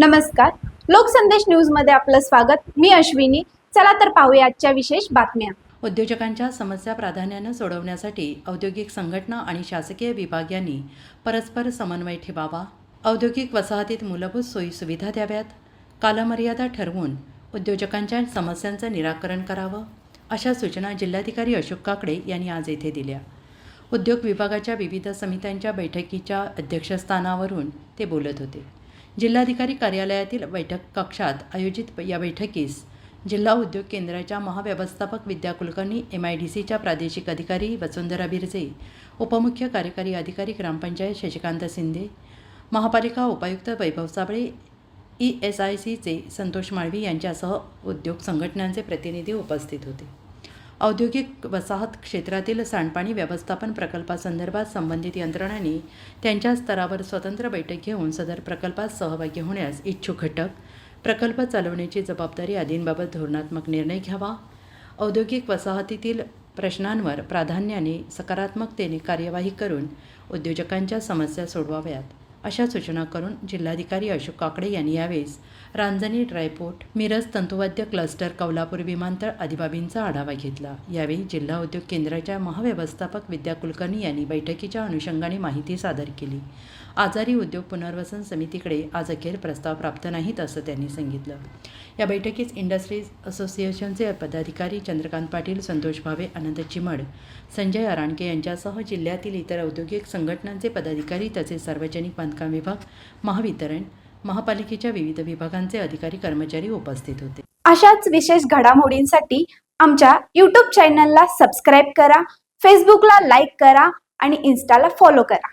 नमस्कार. लोकसंदेश न्यूजमध्ये आपलं स्वागत. मी अश्विनी. चला तर पाहूया आजच्या विशेष बातम्या. उद्योजकांच्या समस्या प्राधान्यानं सोडवण्यासाठी औद्योगिक संघटना आणि शासकीय विभाग यांनी परस्पर समन्वय ठेवावा. औद्योगिक वसाहतीत मूलभूत सोयी सुविधा द्याव्यात. कालमर्यादा ठरवून उद्योजकांच्या समस्यांचं निराकरण करावं. अशा सूचना जिल्हाधिकारी अशोक काकडे यांनी आज येथे दिल्या. उद्योग विभागाच्या विविध समित्यांच्या बैठकीच्या अध्यक्षस्थानावरून ते बोलत होते. जिल्हाधिकारी कार्यालयातील बैठक कक्षात आयोजित या बैठकीस जिल्हा उद्योग केंद्राच्या महाव्यवस्थापक Vidya Kulkarni M I D सीच्या प्रादेशिक अधिकारी वसुंधरा बिरजे उपमुख्य कार्यकारी अधिकारी ग्रामपंचायत शशिकांत शिंदे महापालिका उपायुक्त Vaibhav Sable E S I सीचे संतोष माळवी यांच्यासह उद्योग संघटनांचे प्रतिनिधी उपस्थित होते. औद्योगिक वसाहत क्षेत्रातील सांडपाणी व्यवस्थापन प्रकल्पासंदर्भात संबंधित यंत्रणांनी त्यांच्या स्तरावर स्वतंत्र बैठक घेऊन सदर प्रकल्पात सहभागी होण्यास इच्छुक घटक प्रकल्प चालवण्याची जबाबदारी आदींबाबत धोरणात्मक निर्णय घ्यावा. औद्योगिक वसाहतीतील प्रश्नांवर प्राधान्याने सकारात्मकतेने कार्यवाही करून उद्योजकांच्या समस्या सोडवाव्यात. अशा सूचना करून जिल्हाधिकारी अशोक काकडे यांनी यावेळेस रांजणी ड्रायपोर्ट मिरज तंतुवाद्य क्लस्टर कौलापूर विमानतळ आदी बाबींचा आढावा घेतला. यावेळी जिल्हा उद्योग केंद्राच्या महाव्यवस्थापक विद्या कुलकर्णी यांनी बैठकीच्या अनुषंगाने माहिती सादर केली. आजारी उद्योग पुनर्वसन समितीकडे आज अखेर प्रस्ताव प्राप्त नाहीत असं त्यांनी सांगितलं. या बैठकीस इंडस्ट्रीज असोसिएशनचे पदाधिकारी चंद्रकांत पाटील संतोष भावे आनंद चिमड संजय अराणके यांच्यासह जिल्ह्यातील इतर औद्योगिक संघटनांचे पदाधिकारी तसेच सार्वजनिक बांधकाम विभाग महावितरण महापालिकेच्या विविध विभागांचे अधिकारी कर्मचारी उपस्थित होते. अशाच विशेष घडामोडींसाठी आमच्या यूट्यूब चॅनलला सबस्क्राईब करा फेसबुकला लाईक करा आणि इन्स्टाला फॉलो करा.